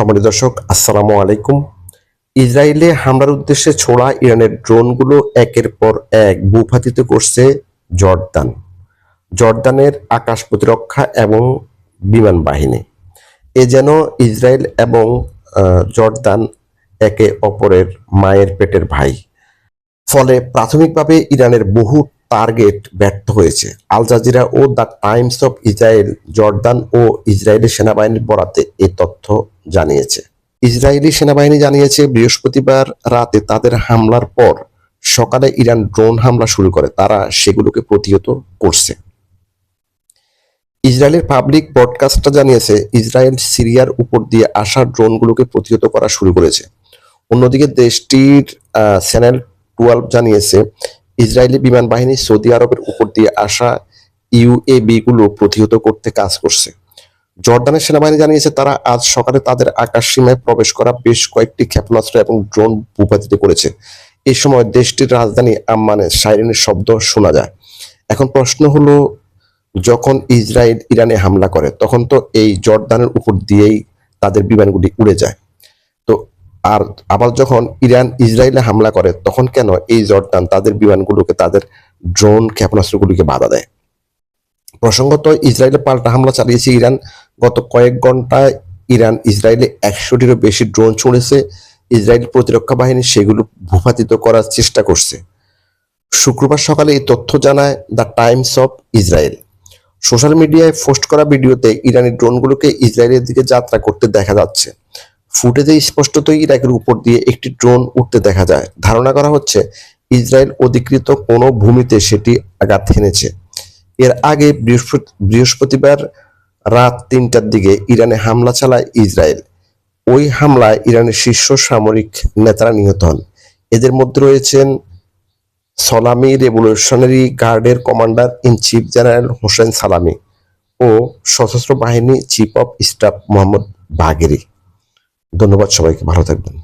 সম্মানিত দর্শক, আসসালামু আলাইকুম। ইসরায়েলে হামলার উদ্দেশ্যে ছোড়া ইরানের ড্রোনগুলো একের পর এক ভূপাতিত করছে জর্দান। জর্দানের আকাশ প্রতিরক্ষা এবং বিমান বাহিনী। এ যেন ইসরায়েল এবং জর্দান একে অপরের মায়ের পেটের ভাই। ফলে প্রাথমিকভাবে ইরানের বহু টার্গেট ব্যর্থ হয়েছে। Al Jazeera O the Times of Israel, Jordan ও ইসরায়েলের সেনাবাহিনীর বরাতে এই তথ্য জানিয়েছে। ইসরায়েলি সেনাবাহিনী জানিয়েছে, বৃহস্পতিবার রাতে তাদের হামলার পর সকালে ইরান ড্রোন হামলা শুরু করে। তারা সেগুলোকে প্রতিহত করছে। ইসরায়েলের পাবলিক ব্রডকাস্টটা জানিয়েছে, ইসরায়েল সিরিয়ার উপর দিয়ে আসা ড্রোনগুলোকে প্রতিহত করা শুরু করেছে। অন্যদিকে দেশটির চ্যানেল টুয়েলভ জানিয়েছে, ইসরায়েলি বিমান বাহিনী সৌদি আরবের উপর দিয়ে আসা ইউএবি গুলো প্রতিহত করতে কাজ করছে। জর্দানের সেনাবাহিনী জানিয়েছে, তারা আজ সকালে তাদের আকাশ সীমায় প্রবেশ করা বেশ কয়েকটি ক্ষেপণাস্ত্র এবং ড্রোন ভূপাতিত করেছে। এই সময় দেশটির রাজধানী আম্মানে সাইরেনের শব্দ শোনা যায়। এখন প্রশ্ন হলো, যখন ইসরায়েল ইরানে হামলা করে, তখন তো এই জর্দানের উপর দিয়েই তাদের বিমানগুলি উড়ে যায়। তো আর আবার যখন ইরান ইসরায়েলে হামলা করে, তখন কেন এই জর্দান তাদের বিমানগুলোকে, তাদের ড্রোন ক্ষেপণাস্ত্রগুলিকে বাধা দেয়? প্রসঙ্গত, ইসরায়েলে পাল্টা হামলা চালিয়েছে ইরান। গত কয়েক ঘন্টায় ইরান ইসরায়েলে একশোটিরও বেশি ড্রোন ছুঁড়েছে। ইসরায়েল প্রতিরক্ষা বাহিনী সেগুলো ভূপাতিত করার চেষ্টা করছে। শুক্রবার সকালে এই তথ্য জানায় the Times of Israel. Social মিডিয়ায় পোস্ট করা ভিডিওতে ইরানি ড্রোনগুলোকে ইসরায়েলের দিকে যাত্রা করতে দেখা যাচ্ছে। ফুটেজে স্পষ্টতই ইরাকের উপর দিয়ে একটি ড্রোন উঠতে দেখা যায়। ধারণা করা হচ্ছে, ইসরায়েল অধিকৃত কোনো ভূমিতে সেটি আঘাত হেনেছে। এর আগে বৃহস্পতি- বৃহস্পতিবার রাত তিনটার দিকে ইরানে হামলা চালায় ইসরায়েল। ওই হামলায় ইরানের শীর্ষ সামরিক নেতারা নিহত হন। এদের মধ্যে রয়েছেন সলামি রেভলিউশনারি গার্ডের commander in chief general Hossein Salami ও সশস্ত্র বাহিনী chief of staff Mohammad Bagheri. ধন্যবাদ সবাইকে, ভালো থাকবেন।